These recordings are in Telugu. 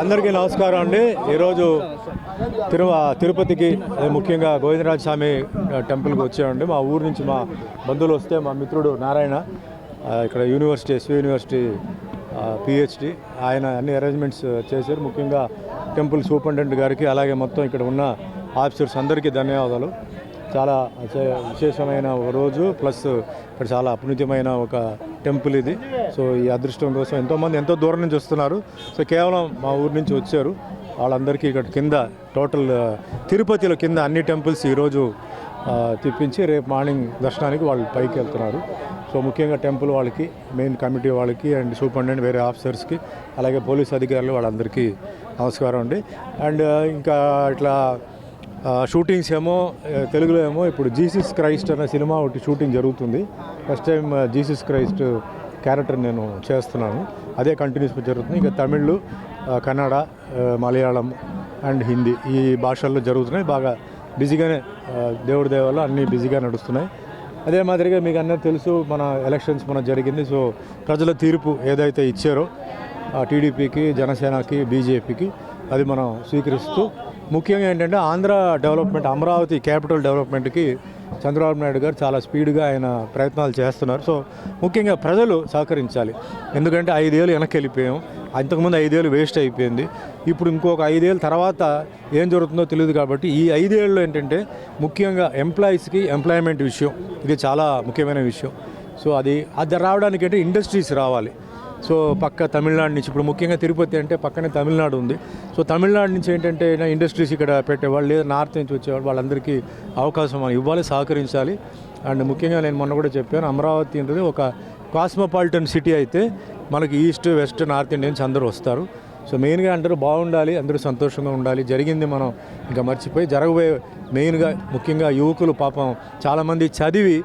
అందరికీ నమస్కారం అండి. ఈరోజు తిరు తిరుపతికి ముఖ్యంగా గోవిందరాజ స్వామి టెంపుల్కి వచ్చామండి. మా ఊరు నుంచి మా బంధువులు వస్తే మా మిత్రుడు నారాయణ ఇక్కడ యూనివర్సిటీ ఎస్వి యూనివర్సిటీ పిహెచ్డి ఆయన అన్ని అరేంజ్మెంట్స్ చేశారు. ముఖ్యంగా టెంపుల్ సూపరింటెండెంట్ గారికి అలాగే మొత్తం ఇక్కడ ఉన్న ఆఫీసర్స్ అందరికీ ధన్యవాదాలు. చాలా విశేషమైన ఒక రోజు ప్లస్ ఇక్కడ చాలా అపునీతమైన ఒక టెంపుల్ ఇది. సో ఈ అదృష్టం కోసం ఎంతోమంది ఎంతో దూరం నుంచి వస్తున్నారు. సో కేవలం మా ఊరు నుంచి వచ్చారు. వాళ్ళందరికీ ఇక్కడ కింద టోటల్ తిరుపతిలో కింద అన్ని టెంపుల్స్ ఈరోజు తిప్పించి రేపు మార్నింగ్ దర్శనానికి వాళ్ళు పైకి వెళ్తున్నారు. సో ముఖ్యంగా టెంపుల్ వాళ్ళకి మెయిన్ కమిటీ వాళ్ళకి అండ్ సూపరింటెండెంట్ వేరే ఆఫీసర్స్కి అలాగే పోలీస్ అధికారులు వాళ్ళందరికీ నమస్కారం అండి. అండ్ ఇంకా ఇట్లా షూటింగ్స్ ఏమో తెలుగులో ఏమో ఇప్పుడు జీసస్ క్రైస్ట్ అనే సినిమా ఒకటి షూటింగ్ జరుగుతుంది. First time Jesus Christ character నేను చేస్తున్నాను. అదే కంటిన్యూస్గా జరుగుతుంది. ఇంకా తమిళ్ కన్నడ మలయాళం అండ్ హిందీ ఈ భాషల్లో జరుగుతున్నాయి. బాగా బిజీగానే దేవుడి దేవాలు అన్నీ బిజీగా నడుస్తున్నాయి. అదే మాదిరిగా మీకు అన్నీ తెలుసు మన ఎలక్షన్స్ మన జరిగింది. సో ప్రజల తీర్పు ఏదైతే ఇచ్చారో టీడీపీకి జనసేనకి బీజేపీకి అది మనం స్వీకరిస్తూ ముఖ్యంగా ఏంటంటే ఆంధ్ర డెవలప్మెంట్ అమరావతి క్యాపిటల్ డెవలప్మెంట్కి చంద్రబాబు నాయుడు గారు చాలా స్పీడ్గా ఆయన ప్రయత్నాలు చేస్తున్నారు. సో ముఖ్యంగా ప్రజలు సహకరించాలి. ఎందుకంటే ఐదేళ్ళు వెనక్కి వెళ్ళిపోయాం. అంతకుముందు ఐదేళ్ళు వేస్ట్ అయిపోయింది. ఇప్పుడు ఇంకొక ఐదేళ్ళ తర్వాత ఏం జరుగుతుందో తెలియదు కాబట్టి ఈ ఐదేళ్ళు ఏంటంటే ముఖ్యంగా ఎంప్లాయీస్కి ఎంప్లాయ్మెంట్ విషయం. ఇది చాలా ముఖ్యమైన విషయం. సో అది అది రావడానికి అంటే ఇండస్ట్రీస్ రావాలి. సో పక్క తమిళనాడు నుంచి ఇప్పుడు ముఖ్యంగా తిరుపతి అంటే పక్కనే తమిళనాడు ఉంది. సో తమిళనాడు నుంచి ఏంటంటే ఇండస్ట్రీస్ ఇక్కడ పెట్టేవాళ్ళు లేదా నార్త్ నుంచి వచ్చేవాళ్ళు వాళ్ళందరికీ అవకాశం మనం ఇవ్వాలి సహకరించాలి. అండ్ ముఖ్యంగా నేను మొన్న కూడా చెప్పాను అమరావతి అనేది ఒక కాస్మోపాలిటన్ సిటీ అయితే మనకి ఈస్ట్ వెస్ట్ నార్త్ ఇండియన్స్ అందరూ వస్తారు. సో మెయిన్గా అందరూ బాగుండాలి అందరూ సంతోషంగా ఉండాలి. జరిగింది మనం ఇంకా మర్చిపోయి జరగబోయే మెయిన్గా ముఖ్యంగా యువకులు పాపం చాలామంది చదివి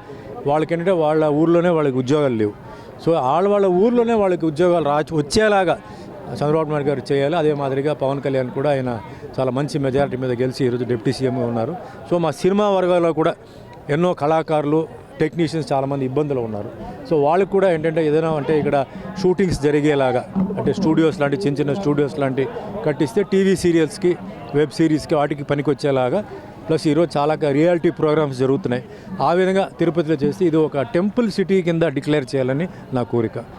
వాళ్ళకి ఏంటంటే వాళ్ళ ఊర్లోనే వాళ్ళకి ఉద్యోగాలు లేవు. సో వాళ్ళ వాళ్ళ ఊర్లోనే వాళ్ళకి ఉద్యోగాలు రా వచ్చేలాగా చంద్రబాబు నాయుడు గారు చేయాలి. అదే మాదిరిగా పవన్ కళ్యాణ్ కూడా ఆయన చాలా మంచి మెజారిటీ మీద గెలిచి ఈరోజు డిప్యూటీ సీఎంగా ఉన్నారు. సో మా సినిమా వర్గాల్లో కూడా ఎన్నో కళాకారులు టెక్నీషియన్స్ చాలామంది ఇబ్బందులు ఉన్నారు. సో వాళ్ళకి కూడా ఏంటంటే ఏదైనా అంటే ఇక్కడ షూటింగ్స్ జరిగేలాగా అంటే స్టూడియోస్ లాంటి చిన్న చిన్న స్టూడియోస్ లాంటి కట్టిస్తే టీవీ సీరియల్స్కి వెబ్ సిరీస్కి వాటికి పనికొచ్చేలాగా ప్లస్ ఈరోజు చాలా రియాలిటీ ప్రోగ్రామ్స్ జరుగుతున్నాయి. ఆ విధంగా తిరుపతిలో చేసి ఇది ఒక టెంపుల్ సిటీ కింద డిక్లేర్ చేయాలని నా కోరిక.